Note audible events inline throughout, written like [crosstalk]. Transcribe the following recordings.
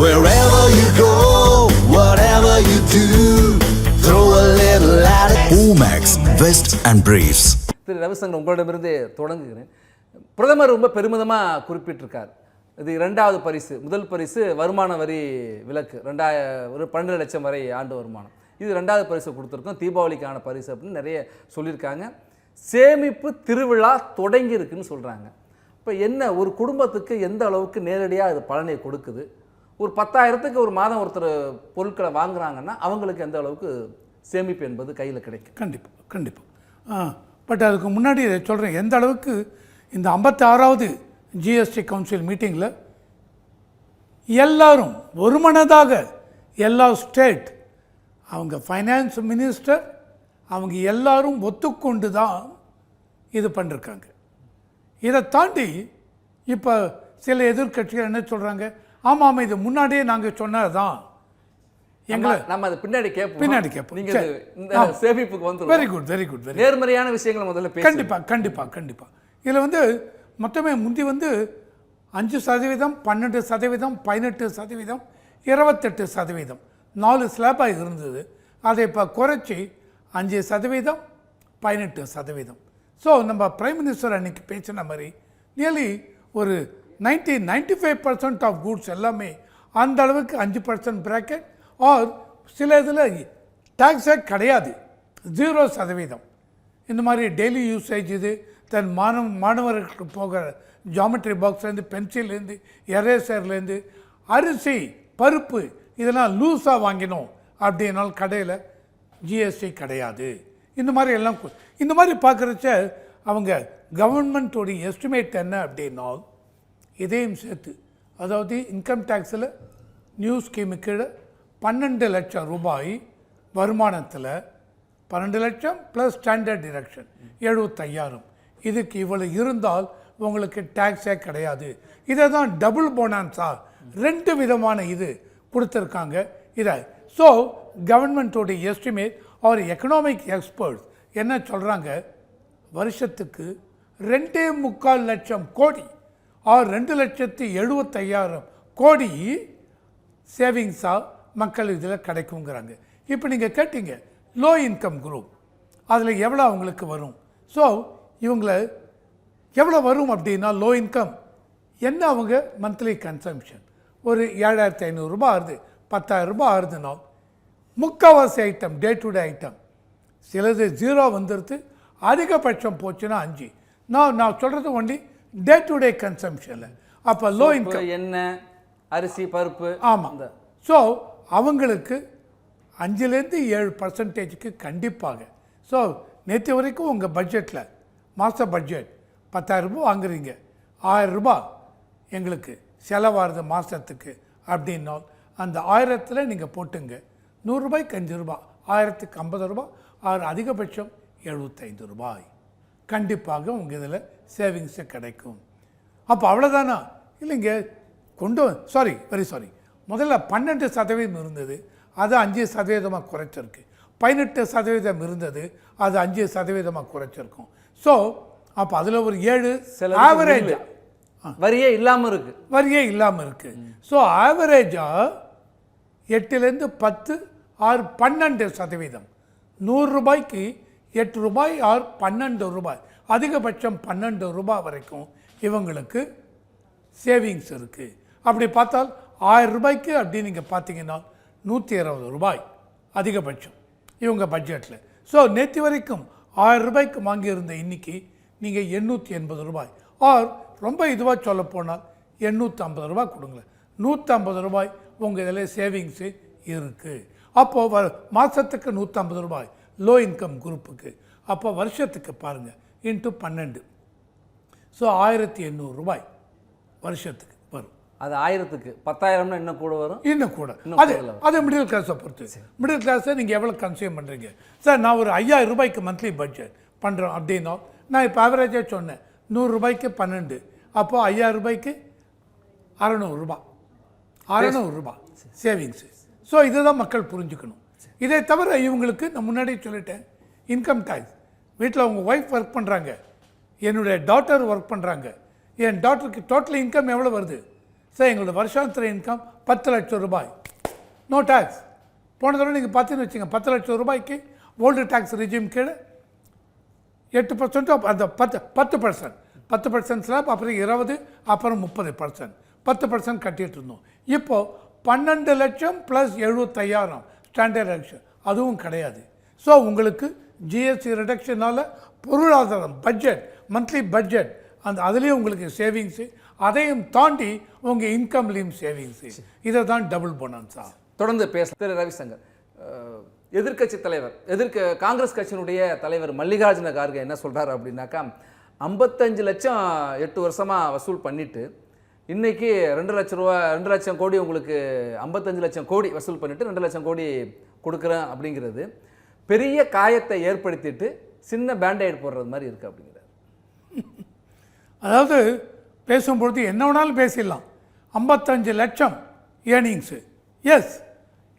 Wherever you go, whatever you do, throw a little at it. Omax, Vest and Briefs. திரு ரவிசங்கர் உங்களிடமிருந்து தொடங்குகிறேன். பிரதமர் ரொம்ப பெருமிதமாக குறிப்பிட்டிருக்கார். இது இரண்டாவது பரிசு முதல் பரிசு வருமான வரி விலக்கு ரெண்டாய ஒரு பன்னெண்டு லட்சம் வரை ஆண்டு வருமானம். இது ரெண்டாவது பரிசு கொடுத்துருக்கோம். தீபாவளிக்கான பரிசு அப்படின்னு நிறைய சொல்லியிருக்காங்க. சேமிப்பு திருவிழா தொடங்கி இருக்குன்னு சொல்கிறாங்க இப்போ என்ன ஒரு குடும்பத்துக்கு எந்த அளவுக்கு நேரடியாக அது பலனை கொடுக்குது? ஒரு பத்தாயிரத்துக்கு ஒரு மாதம் ஒருத்தர் பொருட்களை வாங்குறாங்கன்னா அவங்களுக்கு எந்த அளவுக்கு சேமிப்பு என்பது கையில் கிடைக்கும்? கண்டிப்பாக கண்டிப்பாக பட் அதுக்கு முன்னாடி சொல்கிறேன் எந்த அளவுக்கு இந்த ஐம்பத்தி ஆறாவது ஜிஎஸ்டி கவுன்சில் மீட்டிங்கில் எல்லாரும் ஒருமனதாக எல்லா ஸ்டேட் அவங்க ஃபைனான்ஸ் மினிஸ்டர் அவங்க எல்லாரும் ஒத்துக்கொண்டு தான் இது பண்ணிருக்காங்க. இதை தாண்டி இப்போ சில எதிர்க்கட்சிகள் என்ன சொல்கிறாங்க ஆமாம் ஆமாம் இது முன்னாடியே நாங்கள் சொன்னதுதான். எங்களை நம்ம- அதை பின்னாடி கேட்போம்? பின்னாடி கேட்போம். நீங்க சரி. இது இந்த. சேமிப்புக்கு வந்து very good very good very நேர்மறையான விஷயங்களை முதல்ல கண்டிப்பாக கண்டிப்பாக கண்டிப்பாக இதில் வந்து மொத்தமே முந்தி வந்து அஞ்சு சதவீதம் பன்னெண்டு சதவீதம் பதினெட்டு சதவீதம் இருபத்தெட்டு சதவீதம். நாலு ஸ்லாப்பாக இருந்தது. அதை இப்போ குறைச்சி அஞ்சு சதவீதம் பதினெட்டு சதவீதம். ஸோ நம்ம பிரைம் மினிஸ்டர் அன்னைக்கு பேசின மாதிரி நியர்லி ஒரு ninety ninety five percent of goods எல்லாமே அந்த அளவுக்கு அஞ்சு பர்சன்ட் ப்ராக்கெட் ஆர் சில இதில் டேக்ஸே கிடையாது. ஜீரோ சதவீதம். இந்த மாதிரி டெய்லி யூசேஜ் இது தன் மாணவ மாணவர்களுக்கு போகிற ஜாமெட்ரி பாக்ஸ்லேருந்து பென்சில்லேருந்து எரேசர்லேருந்து அரிசி பருப்பு இதெல்லாம் லூஸாக வாங்கினோம் அப்படின்னால் கடையில் ஜிஎஸ்டி கிடையாது. இந்த மாதிரி எல்லாம் இந்த மாதிரி பார்க்குறச்ச அவங்க கவர்மெண்ட்டோடைய எஸ்டிமேட் என்ன அப்படின்னா இதையும் சேர்த்து அதாவது இன்கம் டேக்ஸில் நியூ ஸ்கீமு கீழே பன்னெண்டு லட்சம் ரூபாய் வருமானத்தில் பன்னெண்டு லட்சம் ப்ளஸ் ஸ்டாண்டர்ட் டிரெக்ஷன் எழுபத்தையாயிரம் இதுக்கு இவ்வளோ இருந்தால் உங்களுக்கு டேக்ஸே கிடையாது. இதை தான் டபுள் போனான்ஸா ரெண்டு விதமான இது கொடுத்துருக்காங்க இதை. ஸோ கவர்மெண்ட்டோடைய எஸ்டிமேட் அவர் எக்கனாமிக் எக்ஸ்பர்ட்ஸ் என்ன சொல்கிறாங்க வருஷத்துக்கு ரெண்டே முக்கால் லட்சம் கோடி ஆர் ரெண்டு லட்சத்தி எழுபத்தையாயிரம் கோடி சேவிங்ஸாக மக்கள் இதில் கிடைக்குங்கிறாங்க. இப்போ நீங்கள் கேட்டீங்க லோ இன்கம் குரூப் அதில் எவ்வளோ அவங்களுக்கு வரும்? ஸோ இவங்கள எவ்வளோ வரும் அப்படின்னா லோ இன்கம் என்ன அவங்க? மந்த்லி கன்சம்ஷன் ஒரு ஏழாயிரத்தி ஐநூறுரூபா ஆகுது பத்தாயிரம் ரூபாய் ஆகுதுன்னா முக்கால்வாசி item day to day item சிலது ஜீரோ வந்துடுது அதிகபட்சம் போச்சுன்னா அஞ்சு. நான் நான் சொல்கிறது ஒன்லி டே டு டே கன்சம்ஷனில் அப்போ லோ இன்கம் எண்ணெய் அரிசி பருப்பு ஆமாம் ஸோ அவங்களுக்கு அஞ்சுலேருந்து ஏழு பர்சன்டேஜுக்கு கண்டிப்பாக. ஸோ நேற்று வரைக்கும் உங்கள் பட்ஜெட்டில் மாத பட்ஜெட் பத்தாயிரம் ரூபாய் வாங்குறீங்க. ஆயிரம் ரூபாய் எங்களுக்கு செலவாகுது மாதத்துக்கு அப்படின்னால் அந்த ஆயிரத்தில் நீங்கள் போட்டுங்க. நூறுரூபாய்க்கு அஞ்சு ரூபாய் ஆயிரத்துக்கு ஐம்பது ரூபாய் ஆறு அதிகபட்சம் எழுபத்தைந்து ரூபாய். கண்டிப்பாக உங்கள் இதில் சேவிங்ஸு கிடைக்கும். அப்போ அவ்வளோதானா இல்லைங்க. கொண்டு சாரி வெரி சாரி முதல்ல பன்னெண்டு சதவீதம் இருந்தது. அது அஞ்சு சதவீதமாக குறைச்சிருக்கு. பதினெட்டு சதவீதம் இருந்தது. அது அஞ்சு சதவீதமாக குறைச்சிருக்கும். ஸோ அப்போ அதில் ஒரு ஏழு சில ஆவரேஜ் வரியே இல்லாம இருக்கு. வரியே இல்லாமல் இருக்குது ஸோ ஆவரேஜாக எட்டுலேருந்து பத்து ஆறு பன்னெண்டு சதவீதம். நூறு ரூபாய்க்கு எட்டு ரூபாய் ஆர் பன்னெண்டு ரூபாய். அதிகபட்சம் பன்னெண்டு ரூபாய் வரைக்கும் இவங்களுக்கு சேவிங்ஸ் இருக்குது அப்படி பார்த்தால் ஆயிரம் ரூபாய்க்கு அப்படி நீங்கள் பார்த்தீங்கன்னா நூற்றி இருபது ரூபாய் அதிகபட்சம் இவங்க பட்ஜெட்டில் ஸோ நேற்று வரைக்கும் ஆயிரம் ரூபாய்க்கு வாங்கியிருந்த இன்னைக்கு நீங்கள் எண்ணூற்றி எண்பது ரூபாய். ஆர் ரொம்ப இதுவாக சொல்ல போனால் எண்ணூற்றி ஐம்பது ரூபாய் கொடுங்களேன். நூற்றம்பது ரூபாய் உங்கள் இதில் சேவிங்ஸு இருக்குது அப்போது வ மாதத்துக்கு நூற்றம்பது ரூபாய். லோ இன்கம் குரூப்புக்கு. அப்போ வருஷத்துக்கு பாருங்கள் இன்ட்டு பன்னெண்டு. ஸோ ஆயிரத்தி எண்ணூறு ரூபாய் வருஷத்துக்கு வரும். அது ஆயிரத்துக்கு பத்தாயிரம்னா இன்னும் கூட வரும்? இன்னும் கூட. அது அது மிடில் கிளாஸை பொறுத்து. மிடில் கிளாஸை நீங்கள் எவ்வளோ கன்சியூம் பண்ணுறீங்க சார் நான் ஒரு ஐயாயிரம் ரூபாய்க்கு மந்த்லி பட்ஜெட் பண்ணுறோம் அப்படின்னா நான் இப்போ ஆவரேஜாக சொன்னேன் நூறு ரூபாய்க்கு பன்னெண்டு. அப்போது ஐயாயிரம் ரூபாய்க்கு அறநூறுரூபா அறநூறுரூபா சேவிங்ஸு ஸோ இதை தான் மக்கள் புரிஞ்சுக்கணும். இதை தவிர இவங்களுக்கு நான் முன்னாடி சொல்லிட்டேன் இன்கம் டேக்ஸ் வீட்டில் அவங்க ஒய்ஃப் ஒர்க் பண்ணுறாங்க என்னுடைய டாட்டர் ஒர்க் பண்ணுறாங்க என் டாட்டருக்கு டோட்டல் இன்கம் எவ்வளோ வருது? சார் எங்களோட வருஷாந்திர இன்கம் பத்து லட்சம் ரூபாய். நோ டேக்ஸ் போன தடவை நீங்கள் பார்த்தீங்கன்னு வச்சுங்க பத்து லட்சம் ரூபாய்க்கு ஓல்டு டேக்ஸ் ரிஜிம் கீழே எட்டு பர்சன்ட்டோ அந்த பத்து பத்து பர்சன்ட் பத்து பர்சன்ட் ஸ்லாப் அப்புறம் இருபது அப்புறம் முப்பது பர்சன்ட் பத்து பர்சன்ட் கட்டிகிட்டு இருந்தோம். இப்போது பன்னெண்டு லட்சம் ப்ளஸ் எழுபத்தையாயிரம். ஸ்டாண்டர்ட் ரிடக்ஷன் அதுவும் கிடையாது. ஸோ உங்களுக்கு ஜிஎஸ்டி ரிடக்ஷனால் பொருளாதாரம் பட்ஜெட் மந்த்லி பட்ஜெட் அந்த அதுலேயும் உங்களுக்கு சேவிங்ஸு அதையும் தாண்டி உங்கள் இன்கம்லேயும் சேவிங்ஸு இதை தான் டபுள் போனான்ஸா தொடர்ந்து பேச திரு ரவிசங்கர் எதிர்கட்சி எதிர்க்கட்சி தலைவர் எதிர்க்க காங்கிரஸ் கட்சியினுடைய தலைவர் மல்லிகார்ஜுன கார்கே என்ன சொல்கிறார் அப்படின்னாக்கா ஐம்பத்தஞ்சு லட்சம் எட்டு வருஷமாக வசூல் பண்ணிவிட்டு இன்றைக்கி ரெண்டு லட்சம் ரூபா ரெண்டு லட்சம் கோடி உங்களுக்கு ஐம்பத்தஞ்சு லட்சம் கோடி வசூல் பண்ணிவிட்டு ரெண்டு லட்சம் கோடி கொடுக்குறேன் அப்படிங்கிறது பெரிய காயத்தை ஏற்படுத்திட்டு சின்ன பேண்டைட் போடுறது மாதிரி இருக்கு அப்படிங்கிறார். அதாவது பேசும்பொழுது என்ன வேணாலும் பேசிடலாம். ஐம்பத்தஞ்சு லட்சம் ஏர்னிங்ஸு எஸ்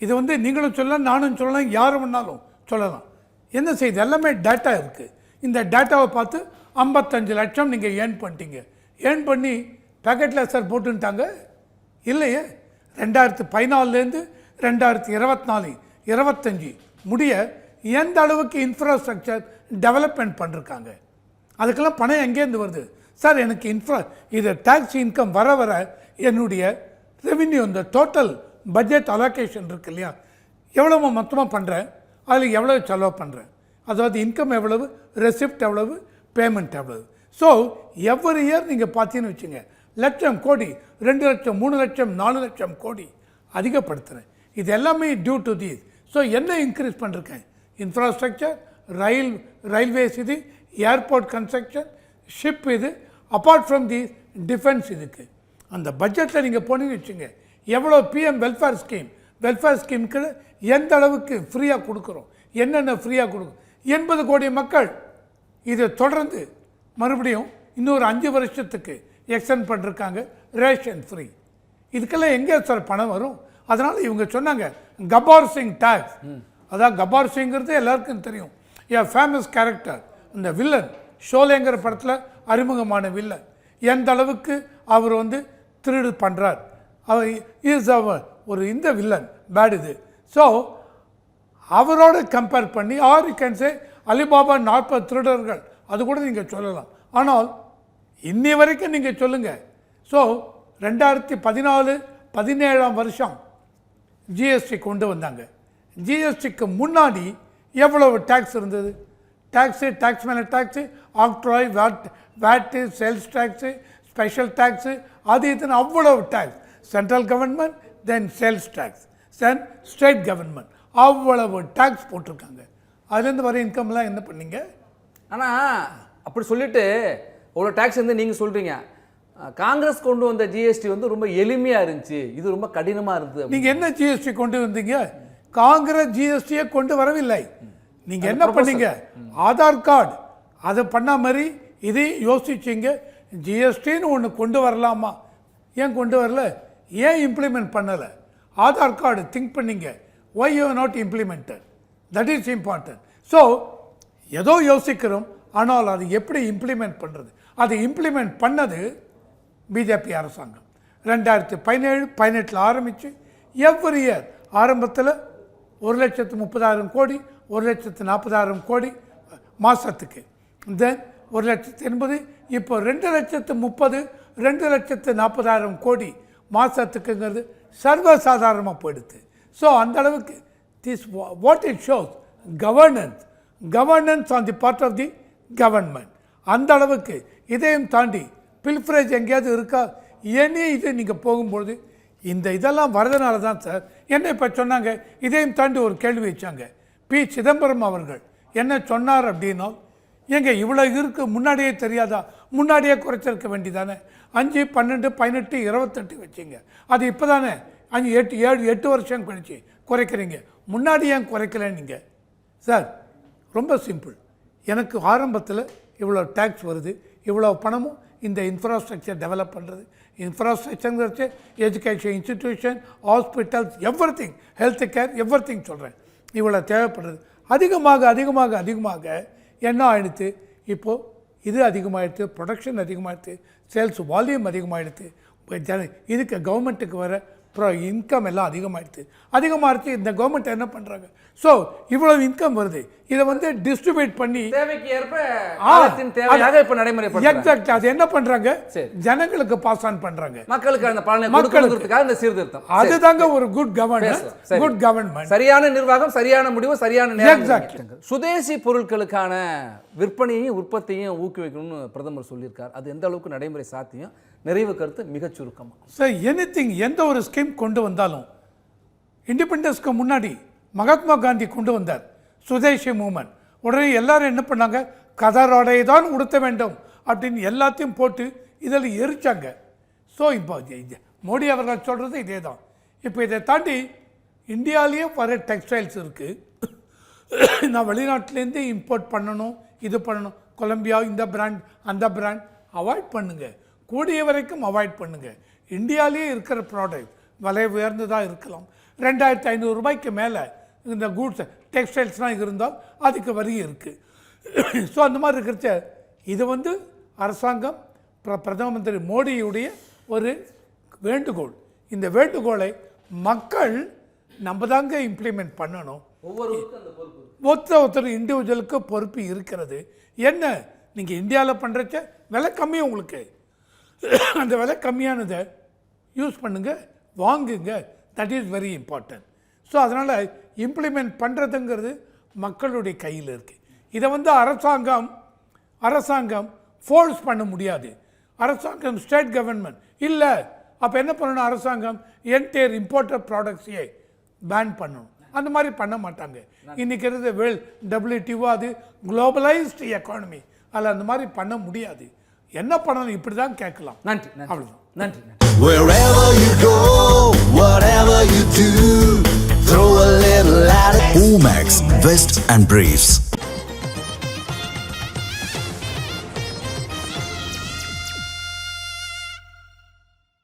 இது வந்து நீங்களும் சொல்லலாம் நானும் சொல்லலாம் யார் வேணாலும் சொல்லலாம். என்ன செய்யுது எல்லாமே டேட்டா இருக்குது இந்த டேட்டாவை பார்த்து ஐம்பத்தஞ்சு லட்சம் நீங்கள் ஏர்ன் பண்ணிட்டீங்க. ஏர்ன் பண்ணி பேக்கெட்டில் சார் போட்டுன்ட்டாங்க. இல்லையே ரெண்டாயிரத்து பதினாலுலேருந்து ரெண்டாயிரத்து இருபத்தி நாலு இருபத்தஞ்சி முடிய எந்த அளவுக்கு இன்ஃப்ராஸ்ட்ரக்சர் டெவலப்மெண்ட் பண்ணிருக்காங்க. அதுக்கெல்லாம் பணம் எங்கேருந்து வருது? சார் எனக்கு இன்ஃப்ரா இது டேக்ஸ் இன்கம் வர வர என்னுடைய ரெவின்யூ இந்த டோட்டல் பட்ஜெட் அலோகேஷன் இருக்கு இல்லையா? எவ்வளவு மொத்தமாக பண்ணுறேன் அதில் எவ்வளோ செலவு பண்ணுறேன் அதாவது இன்கம் எவ்வளவு ரெசிப்ட் எவ்வளவு பேமெண்ட் எவ்வளவு? ஸோ எவ்வரி இயர் நீங்கள் பார்த்தீங்கன்னு வச்சுங்க லட்சம் கோடி ரெண்டு லட்சம் மூணு லட்சம் நாலு லட்சம் கோடி அதிகப்படுத்துகிறேன் இது எல்லாமே டியூ டு தீஸ் ஸோ என்ன இன்க்ரீஸ் பண்ணிருக்கேன்? இன்ஃப்ராஸ்ட்ரக்சர் ரயில் ரயில்வேஸ் இது ஏர்போர்ட் கன்ஸ்ட்ரக்ஷன் ஷிப் இது. அப்பார்ட் ஃப்ரம் தி டிஃபென்ஸ் இதுக்கு. அந்த பட்ஜெட்டில் நீங்கள் போனீங்கன்னு வச்சுங்க எவ்வளோ பிஎம் வெல்ஃபேர் ஸ்கீம் வெல்ஃபேர் ஸ்கீமுக்கு எந்த அளவுக்கு ஃப்ரீயாக கொடுக்குறோம்? என்னென்ன ஃப்ரீயாக கொடுக்கும் எண்பது கோடி மக்கள் இதை தொடர்ந்து மறுபடியும் இன்னொரு அஞ்சு வருஷத்துக்கு எக்ஸ்டெண்ட் பண்ணிருக்காங்க ரேஷன் ஃப்ரீ இதுக்கெல்லாம் எங்கே சார் பணம் வரும்? அதனால் இவங்க சொன்னாங்க கபார் சிங் டேக்ஸ் அதான் கபார் சிங்கிறது எல்லாருக்கும் தெரியும். ஏ ஃபேமஸ் கேரக்டர் இந்த வில்லன் ஷோலேங்கிற படத்தில் அறிமுகமான வில்லன் எந்த அளவுக்கு அவர் வந்து திருடு பண்ணுறார் அவர் இஸ் அவர் ஒரு இந்த வில்லன் பேட் இது. ஸோ அவரோட கம்பேர் பண்ணி or you can say Ali Baba நாற்பது திருடர்கள் அது கூட நீங்கள் சொல்லலாம். ஆனால் இன்னி வரைக்கும் நீங்கள் சொல்லுங்கள் ஸோ ரெண்டாயிரத்தி பதினாலு பதினேழாம் வருஷம் ஜிஎஸ்டி கொண்டு வந்தாங்க. ஜிஎஸ்டிக்கு முன்னாடி எவ்வளவு டேக்ஸ் இருந்தது? டேக்ஸு டேக்ஸ் மேலே tax octroi VAT VAT sales tax special tax அது இதுன்னு அவ்வளவு tax central government then sales tax then state government அவ்வளவு டேக்ஸ் போட்டிருக்காங்க. அதுலேருந்து வர இன்கம்லாம் என்ன பண்ணீங்க? ஆனால் அப்படி சொல்லிட்டு இவ்வளோ டேக்ஸ் வந்து நீங்க சொல்றீங்க. அஹ், காங்கிரஸ் கொண்டு வந்த ஜிஎஸ்டி வந்து ரொம்ப எளிமையா இருந்துச்சு. இது ரொம்ப கடினமா இருந்தது நீங்க என்ன ஜிஎஸ்டி கொண்டு வந்தீங்க? காங்கிரஸ் ஜிஎஸ்டியை கொண்டு வரவில்லை. நீங்க என்ன பண்ணீங்க? ஆதார் கார்டு. அதை பண்ண மாதிரி இதை யோசிச்சீங்க. ஜிஎஸ்டின்னு ஒன்று கொண்டு வரலாமா? ஏன் கொண்டு வரல? ஏன் இம்ப்ளிமெண்ட் பண்ணலை? ஆதார் கார்டு திங்க் பண்ணீங்க. Why you not implemented that is important so ஏதோ யோசிக்கிறோம். ஆனால் அது எப்படி இம்ப்ளிமெண்ட் பண்ணுறது அதை இம்ப்ளிமெண்ட் பண்ணது பிஜேபி அரசாங்கம். ரெண்டாயிரத்தி பதினேழு பதினெட்டில் ஆரம்பித்து எவ்ரி இயர் ஆரம்பத்தில் ஒரு லட்சத்து முப்பதாயிரம் கோடி ஒரு லட்சத்து நாற்பதாயிரம் கோடி மாதத்துக்கு தென் ஒரு லட்சத்து எண்பது இப்போ ரெண்டு லட்சத்து முப்பது ரெண்டு லட்சத்து நாற்பதாயிரம் கோடி மாதத்துக்குங்கிறது சர்வசாதாரணமாக போயிடுது. ஸோ அந்த அளவுக்கு this what it shows governance governance on the part of the government அந்த அளவுக்கு இதையும் தாண்டி பில்ஃப்ரேஜ் எங்கேயாவது இருக்கா? ஏனே இது நீங்கள் போகும்பொழுது இந்த இதெல்லாம் வரதுனால தான் சார். என்ன இப்போ சொன்னாங்க? இதையும் தாண்டி ஒரு கேள்வி வச்சாங்க. பி. சிதம்பரம் அவர்கள் என்ன சொன்னார் அப்படின்னா ஏங்க இவ்வளோ இருக்கு முன்னாடியே தெரியாதா? முன்னாடியே குறைச்சிருக்க வேண்டியதானே அஞ்சு பன்னெண்டு பதினெட்டு இருபத்தெட்டு வச்சிங்க. அது இப்போ தானே அஞ்சு எட்டு ஏழு எட்டு வருஷம் கழிச்சு குறைக்கிறீங்க. முன்னாடி ஏன் குறைக்கல நீங்கள் சார் ரொம்ப சிம்பிள். எனக்கு ஆரம்பத்தில் இவ்வளோ டேக்ஸ் வருது. இவ்வளோ பணமும் இந்த இன்ஃப்ராஸ்ட்ரக்சர் டெவலப் பண்ணுறது இன்ஃப்ராஸ்ட்ரக்சருங்கிறது education institution hospitals everything health care everything சொல்கிறேன் இவ்வளோ தேவைப்படுறது அதிகமாக அதிகமாக அதிகமாக என்ன ஆயிடுத்து? இப்போது இது அதிகமாகிடுது ப்ரொடக்ஷன் அதிகமாகிடுது சேல்ஸ் வால்யூம் அதிகமாகிடுது ஜன இதுக்கு கவர்மெண்ட்டுக்கு வர ப்ரோ இன்கம் எல்லாம் அதிகமாகிடுது அதிகமாகிடுச்சு இந்த கவர்மெண்ட் என்ன பண்ணுறாங்க ஸோ இவ்வளோ இன்கம் வருது. இதை வந்து டிஸ்ட்ரிபியூட் பண்ணி தேவைக்கு ஏற்ப நடைமுறைப்படுத்துறாங்க. எக்ஸாக்ட் அது என்ன பண்ணுறாங்க. ஜனங்களுக்கு பாஸ் ஆன் பண்ணுறாங்க மக்களுக்கு அந்த பலனை மக்களுக்கு. இந்த சீர்திருத்தம். சரி. அதுதாங்க ஒரு குட் கவர்னன்ஸ். குட் கவர்மெண்ட் சரியான நிர்வாகம் சரியான முடிவு சரியான Exactly. சுதேசி பொருட்களுக்கான விற்பனையையும் உற்பத்தியையும் ஊக்குவிக்கணும்னு பிரதமர் சொல்லியிருக்கார். அது எந்த அளவுக்கு நடைமுறை சாத்தியம்? நிறைவு கருத்து மிகச் சுருக்கமாக சார் எனி எந்த ஒரு ஸ்கீம் கொண்டு வந்தாலும் இண்டிபெண்டன்ஸ்க்கு முன்னாடி மகாத்மா காந்தி கொண்டு வந்தார் சுதேசி மூமெண்ட் உடனே எல்லாரும் என்ன பண்ணாங்க? கதரோடைய தான் உடுத்த வேண்டும் அப்படின்னு எல்லாத்தையும் போட்டு இதில் எரிச்சாங்க. ஸோ இப்போ மோடி அவர்கள் சொல்கிறது இதே தான் இப்போ இதை தாண்டி இந்தியாவிலேயே வர டெக்ஸ்டைல்ஸ் இருக்குது நான் வெளிநாட்டிலேருந்து இம்போர்ட் பண்ணணும் இது பண்ணணும். கொலம்பியா இந்த பிராண்ட் அந்த பிராண்ட் அவாய்ட் பண்ணுங்கள் கூடிய வரைக்கும் அவாய்ட் பண்ணுங்க. இந்தியாவிலேயே இருக்கிற ப்ராடக்ட் விலை உயர்ந்ததாக இருக்கலாம். ரெண்டாயிரத்தி ஐநூறு ரூபாய்க்கு மேலே இந்த கூட்ஸ் டெக்ஸ்டைல்ஸ்லாம் இருந்தால் அதுக்கு வரி இருக்குது ஸோ அந்த மாதிரி இருக்கிறச்ச இது வந்து அரசாங்கம் பிர பிரதம மந்திரி மோடியுடைய ஒரு வேண்டுகோள். இந்த வேண்டுகோளை மக்கள் நம்ம தாங்க இம்ப்ளிமெண்ட் பண்ணணும் பொறுப்பு ஒருத்தர் ஒருத்தர் இண்டிவிஜுவலுக்கு பொறுப்பு இருக்கிறது. என்ன? நீங்கள் இந்தியாவில் பண்ணுறச்ச விலை கம்மி உங்களுக்கு. [coughs] அந்த விலை கம்மியானதை யூஸ் பண்ணுங்கள் வாங்குங்க. That is very important so அதனால் இம்ப்ளிமெண்ட் பண்ணுறதுங்கிறது மக்களுடைய கையில் இருக்குது இதை வந்து அரசாங்கம் அரசாங்கம் ஃபோர்ஸ் பண்ண முடியாது. அரசாங்கம் ஸ்டேட் கவர்மெண்ட் இல்லை அப்போ என்ன பண்ணணும் அரசாங்கம்? என்டையர் இம்போர்ட்டட் ப்ராடக்ட்ஸையே பேன் பண்ணணும். அந்த மாதிரி பண்ண மாட்டாங்க. இன்றைக்கி இருந்த வேல் டபிள்யூடிஓ அது குளோபலைஸ்டு எக்கானமி அதில் அந்த மாதிரி பண்ண முடியாது. என்ன பண்ணணும் இப்படி தான் கேட்கலாம் நன்றி. நன்றி நன்றி Wherever you go, whatever you do, throw a little at it. Omax, Vest and Briefs.